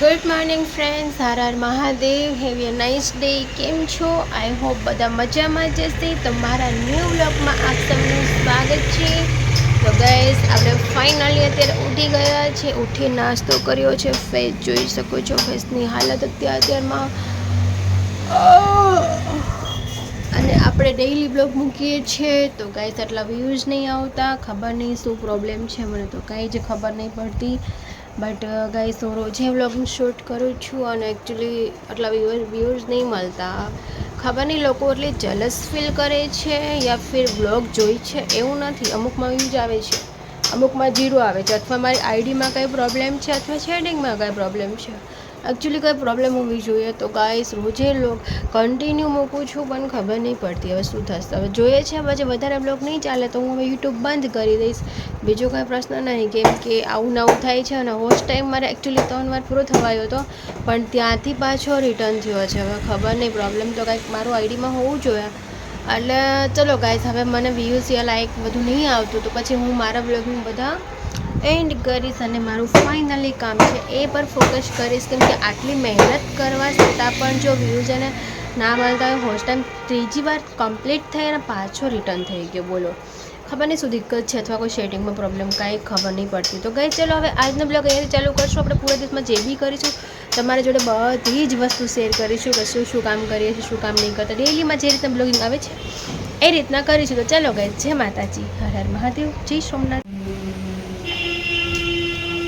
Good morning friends Har Har Mahadev have a nice day કેમ છો I hope બધા મજામાં જશે તો મારા ન્યૂ બ્લોગમાં આપ સૌનું સ્વાગત છે. તો ગાઈઝ આપણે ફાઇનલી અત્યારે ઉઠી ગયા છે. ઉઠી નાસ્તો કર્યો છે. ફેસ જોઈ શકો છો. ફેસની હાલત અત્યારે અત્યારમાં. અને આપણે ડેઈલી બ્લોગ મૂકીએ છીએ. તો ગાઈઝ આટલા વ્યૂઝ નહીં આવતા. ખબર નહીં શું પ્રોબ્લેમ છે. મને તો કાંઈ જ ખબર નહીં પડતી. બટ ગાઈસ હું રોજે વ્લોગિંગ શૂટ કરું છું અને એકચ્યુઅલી આટલા વ્યૂઝ નહીં મળતા. ખબર નહીં, લોકો એટલે જલસ ફીલ કરે છે યા ફિર બ્લોગ જોઈ છે? એવું નથી. અમુકમાં વ્યૂઝ આવે છે. અમુકમાં જીરો આવે છે. અથવા મારી આઈડીમાં કંઈ પ્રોબ્લેમ છે? અથવા શેડિંગમાં કંઈ પ્રોબ્લેમ છે? એકચ્યુઅલી કોઈ પ્રોબ્લેમ હોવી જોઈએ તો ગાઈસ રોજે લોક કન્ટિન્યુ મૂકું છું, પણ ખબર નહીં પડતી. હવે શું થશે? હવે જોઈએ છે પછી વધારે બ્લોગ નહીં ચાલે તો હું હવે યુટ્યુબ બંધ કરી દઈશ. બીજો કોઈ પ્રશ્ન નહીં, કેમ કે આવું નવું થાય છે અને હોસ્ટ ટાઈમ મારે એકચ્યુઅલી ત્રણ વાર પૂરો થવાયો હતો, પણ ત્યાંથી પાછો રિટર્ન થયો છે. હવે ખબર નહીં પ્રોબ્લેમ તો કાંઈક મારું આઈડીમાં હોવું જોઈએ. એટલે ચલો ગાઈસ હવે મને વ્યૂઝ યા લાઈક બધું નહીં આવતું, તો પછી હું મારા બ્લોગનું બધા એન્ડ કરીશ અને મારું ફાઇનલી કામ છે એ પર ફોકસ કરીશ કેમ કે આટલી મહેનત કરવા છતાં પણ જો વ્યૂઝ અને ના મળતા હોય હોસ્ટ ટાઈમ ત્રીજી વાર કમ્પ્લીટ થઈ અને પાછો રિટર્ન થઈ ગયો, બોલો. ખબર નહીં શું દિક્કત છે અથવા કોઈ શેડિંગમાં પ્રોબ્લેમ કાંઈ ખબર નહીં પડતી. તો ગઈ ચલો હવે આજનો બ્લોગ અહીંયાથી ચાલુ કરશું. આપણે પૂરા દિવસમાં જે બી કરીશું, તમારી જોડે બધી જ વસ્તુ શેર કરીશું, કે શું શું કામ કરીએ છીએ, શું કામ નહીં કરતા. ડેલીમાં જે રીતના બ્લોગિંગ આવે છે, એ રીતના કરીશું. તો ચાલો ગઈ જય માતાજી. હર હર મહાદેવ. જય સોમનાથ તેલ વાળા પલ્લે ઓલું કરી દઉં ને તેલ હા, તેલ વાળા પલ્લે ને પછી માથામાં ઓલું કર ને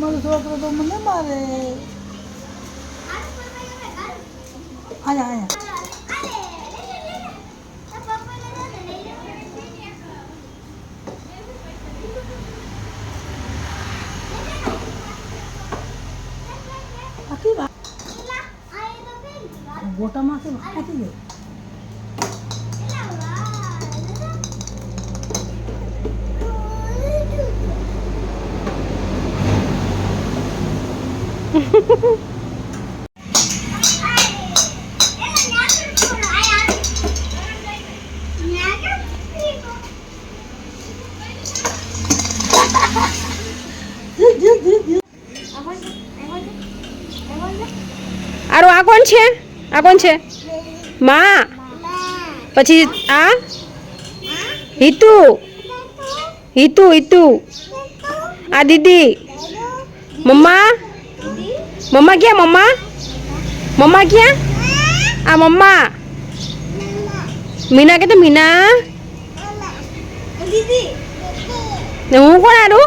મારો છોકરો તો મને મારે આયા આયા આખી વાત ગોટામાંથી વાંચી આરો આ કોણ છે? આ કોણ છે? માં. પછી આ? હિતુ. હિતુ હિતુ. આ દીદી. મમ્મા. મમ્મા ક્યાં મમ્મા? મમ્મા ક્યાં? આ મમ્મા. મીના કે તો મીના? હું કોણ આરું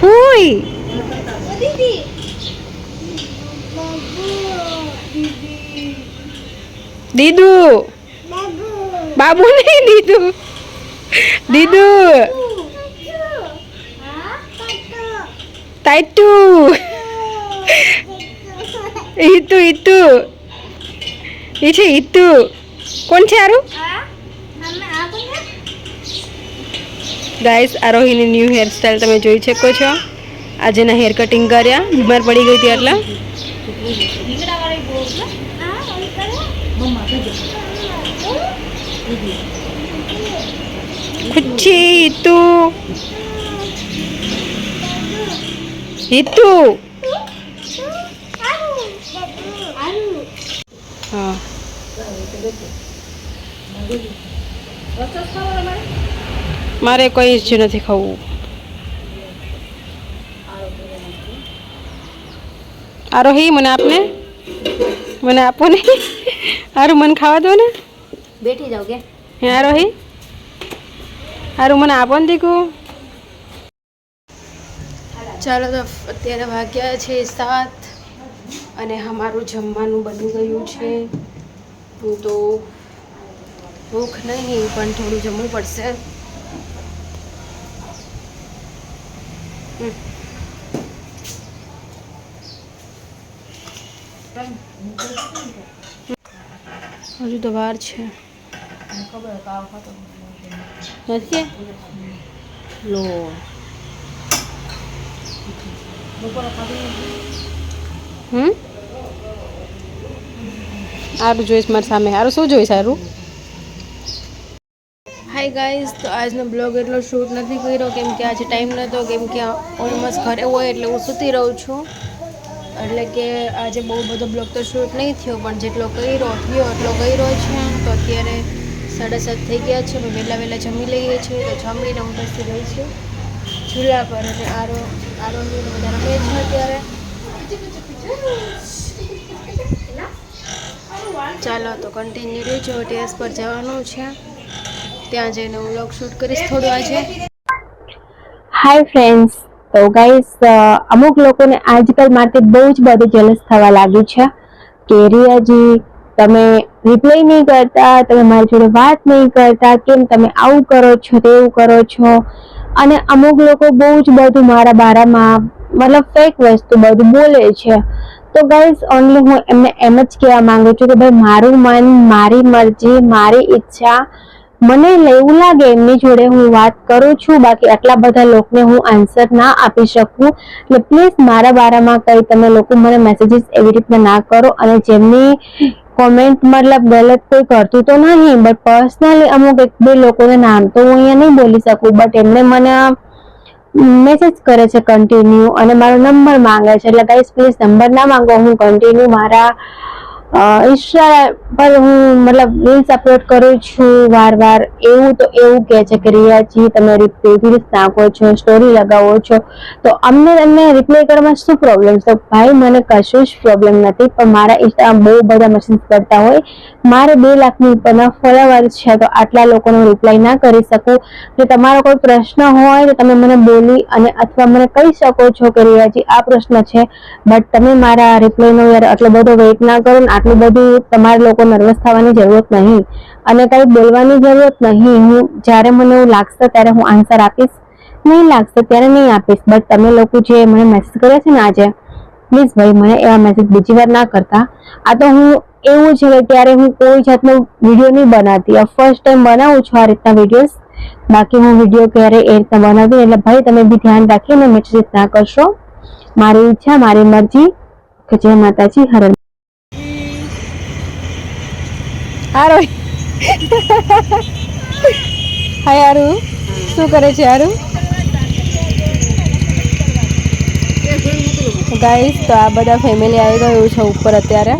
ફૂઈ. દીદુ બાબુ નહીં દીદુ દીદુ તાઈટુ હિતુ ઈતુ. એ છે ઈતુ. કોણ છે આરું? ગાઈસ આરોહીની ન્યૂ હેરસ્ટાઈલ તમે જોઈ શકો છો. આજે ના હેર કટિંગ કર્યા. બીમાર પડી ગઈ હતી એટલે. ખુચ્ચી હિતુ હિતુ હા મારે કોઈ જ નથી ખાવું આરોહી મને આપને મને આપો ને હારું મને ખાવા દો ને. બેઠી જાવ કે. હે રોહી હારું મને આપો ને દીકુ. ચાલો તો અત્યારે વાગ્યા છે સાત અને અમારું જમવાનું બની ગયું છે. હું તો ભૂખ નહીં પણ થોડું જમવું પડશે. હમ. હજુ તો વાર છે. નથી? લો. હમ? સારું જોઈશ મારી સામે. સારું શું જોઈશ સારું હાય ગાઈઝ તો આજનો બ્લોગ એટલો શૂટ નથી કર્યો કેમ કે આજે ટાઈમ નહોતો કેમ કે ઓલમોસ્ટ ઘરે હોય એટલે હું સૂતી રહું છું. એટલે કે આજે બહુ બધો બ્લોગ તો શૂટ નહીં થયો, પણ જેટલો કર્યો, થયો, એટલો કર્યો છે તો અત્યારે સાડા સાત થઈ ગયા છે, અમે વહેલા વહેલા જમી લઈએ છીએ. તો જમીને હું બેસી ગઈ છું. ચૂલા પર અને આરો આરો ને બધા રમે છે અત્યારે. ચાલો, તો કન્ટિન્યુ રહેજો. ટેસ પર જવાનું છે. ત્યાં જઈને હું વ્લોગ શૂટ કરીશ થોડું આજે. હાય ફ્રેન્ડ્સ તો ગાઈસ અમુક લોકોને આજકાલ માટે બહુ જ બધું જેલસ થવા લાગ્યું છે કે રિયાજી, તમે રિપ્લાય નહીં કરતા, તમે મારી જોડે વાત નહીં કરતા, કેમ તમે આવું કરો છો, તેવું કરો છો? અને અમુક લોકો બહુ જ બધું મારા બારામાં, મતલબ ફેક વસ્તુ બધું બોલે છે. તો ગાઈઝ ઓનલી હું એમને એમ જ કહેવા માંગુ છું કે ભાઈ, મારું મન, મારી મરજી, મારી ઈચ્છા મને એવું લાગે, એમની જોડે હું વાત કરું છું, બાકી આટલા બધા લોકોને હું આન્સર ના આપી શકું. એટલે પ્લીઝ મારા બારામાં કંઈ તમે લોકો મને મેસેજીસ એવી રીતના ના કરો અને જેમની કોમેન્ટ મતલબ ગલત કોઈ કરતું તો નહીં બટ પર્સનલી અમુક એક બે લોકોને નામ તો હું અહીંયા નહીં બોલી શકું બટ એમને મને મેસેજ કરે છે કન્ટિન્યુ અને મારો નંબર માંગે છે. એટલે ગાઈસ પ્લીઝ નંબર ના માંગો, હું કન્ટિન્યુ મારા ઇન્સ્ટા પર હું મતલબ રીલ્સ અપલોડ કરું છું વાર વાર એવું તો એવું કહે છે કે, રિયાજી, તમે રીલ્સ નાખો છો સ્ટોરી લગાવો છો. તો અમને તમને રિપ્લાય કરવામાં શું પ્રોબ્લેમ છે ભાઈ, મને કશું જ પ્રોબ્લેમ નથી, પણ મારા ઇન્સ્ટા બહુ બધા મેસેજ કરતા હોય. મારે બે લાખની ઉપરના ફોલોવર છે, તો આટલા લોકોનો રિપ્લાય ના કરી શકું. જો તમારો કોઈ પ્રશ્ન હોય, તો તમે મને બોલી અને અથવા મને કહી શકો છો કે, રિયાજી, આ પ્રશ્ન છે બટ તમે મારા રિપ્લાયનો યાર આટલો બધો વેઇટ ના કરો ને આટલું બધું તમારે લોકો નર્વસ થવાની જરૂરત નહીં. અને કંઈ બોલવાની જરૂરત નહીં. હું, જ્યારે મને એવું લાગશે, ત્યારે હું આન્સર આપીશ. નહીં લાગશે, ત્યારે નહીં આપીશ. બટ તમે લોકો જે મને મેસેજ કર્યા છે ને આજે પ્લીઝ ભાઈ, મને એવા મેસેજ બીજી વાર ના કરતા. આ તો હું એવું છે કે ત્યારે હું કોઈ જાતનો વીડિયો નહીં બનાવતી. ફર્સ્ટ ટાઈમ બનાવું છું આ રીતના વિડીયોઝ બાકી હું વીડિયો ક્યારે એ રીતના બનાવતી એટલે ભાઈ, તમે બી ધ્યાન રાખીને મેસેજ ના કરશો. મારી ઈચ્છા, મારી મરજી. કે જય માતાજી હરણ હારો. હાય આરુ શું કરે છે આરુ ગાઈસ તો આ બધા ફેમિલી આવી ગયું છે ઉપર અત્યારે.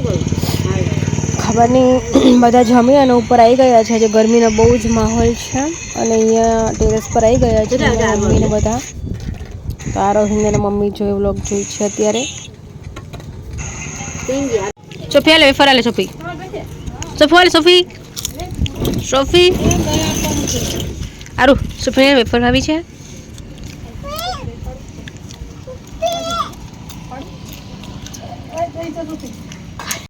ખબર નહીં બધા જમી અને ઉપર આવી ગયા છે. જે ગરમીનો બહુ જ માહોલ છે. અને અહીંયા ટેરેસ પર આવી ગયા છે મમ્મીને બધા. તો આ રોહિંદ મમ્મી જોઈ વ્લોગ જોઈ છે અત્યારે. ચોપી હાલે વેફર હાલે ચોફી સોફી હાલે સોફી સોફી આરું સોફી વેફર આવી છે